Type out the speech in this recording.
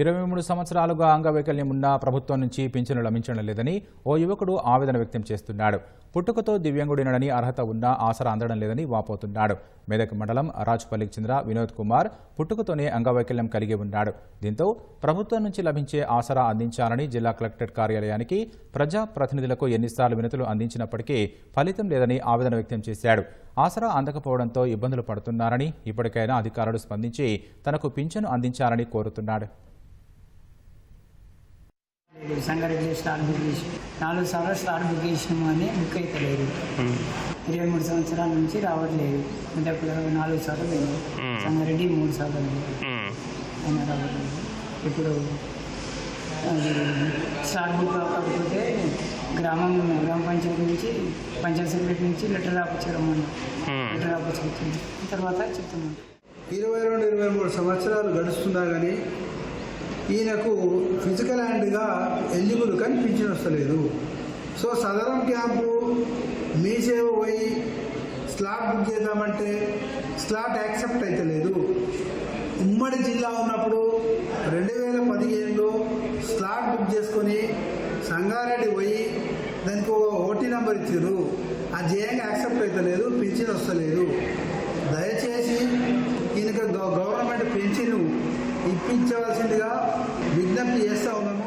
ఇరవై మూడు సంవత్సరాలుగా అంగవైకల్యం ఉన్న ప్రభుత్వం నుంచి పింఛను లభించడం లేదని ఓ యువకుడు ఆవేదన వ్యక్తం చేస్తున్నాడు. పుట్టుకతో దివ్యాంగుడినని అర్హత ఉన్నా ఆసరా అందడం లేదని వాపోతున్నాడు. మెదక్ మండలం రాజుపల్లికి చెందిన వినోద్ కుమార్ పుట్టుకతోనే అంగవైకల్యం కలిగి ఉన్నాడు. దీంతో ప్రభుత్వం నుంచి లభించే ఆసరా అందించాలని జిల్లా కలెక్టర్ కార్యాలయానికి ప్రజా ప్రతినిధులకు ఎన్నిసార్లు వినతులు అందించినప్పటికీ ఫలితం లేదని ఆవేదన వ్యక్తం చేశాడు. ఆసరా అందకపోవడంతో ఇబ్బందులు పడుతున్నారని ఇప్పటికైనా అధికారులు స్పందించి తనకు పింఛను అందించాలని కోరుతున్నాడు. సంగారెడ్డి స్టార్ బుక్ చేసి నాలుగు సార్లు స్టార్ బుక్ చేసినాము అని బుక్ అయితే లేదు ఇరవై మూడు సంవత్సరాల నుంచి రావట్లేదు. అంటే ఇప్పుడు నాలుగు సార్లు లేదు సంగారెడ్డి మూడు సార్లు లేదు అయినా రావట్లేదు. ఇప్పుడు అది స్టార్ బుక్ కాకపోతే గ్రామం గ్రామ పంచాయతీ నుంచి పంచాయతీ సెక్రటరీ నుంచి లెటర్ రాపించడం లెటర్ రాపించుకొచ్చింది తర్వాత చెప్తున్నాం ఇరవై రెండు ఇరవై మూడు సంవత్సరాలు గడుస్తున్నా కానీ ఈయనకు ఫిజికల్ హ్యాండ్గా ఎలిజిబుల్ కానీ పింఛన్ వస్తలేదు సో సదరం క్యాంపు మీ సేవ పోయి స్లాట్ బుక్ చేద్దామంటే స్లాట్ యాక్సెప్ట్ అవుతలేదు ఉమ్మడి జిల్లా ఉన్నప్పుడు రెండు వేల పదిహేనులో స్లాట్ బుక్ చేసుకొని సంగారెడ్డి పోయి దానికి ఒక ఓటీ నెంబర్ ఇచ్చారు ఆ జేయంగా యాక్సెప్ట్ అవుతలేదు పింఛన్ వస్తలేదు. దయచేసి ఈయనకు గవర్నమెంట్ పెన్షన్ ఇప్పించవలసిందిగా విజ్ఞప్తి చేస్తా ఉన్నాను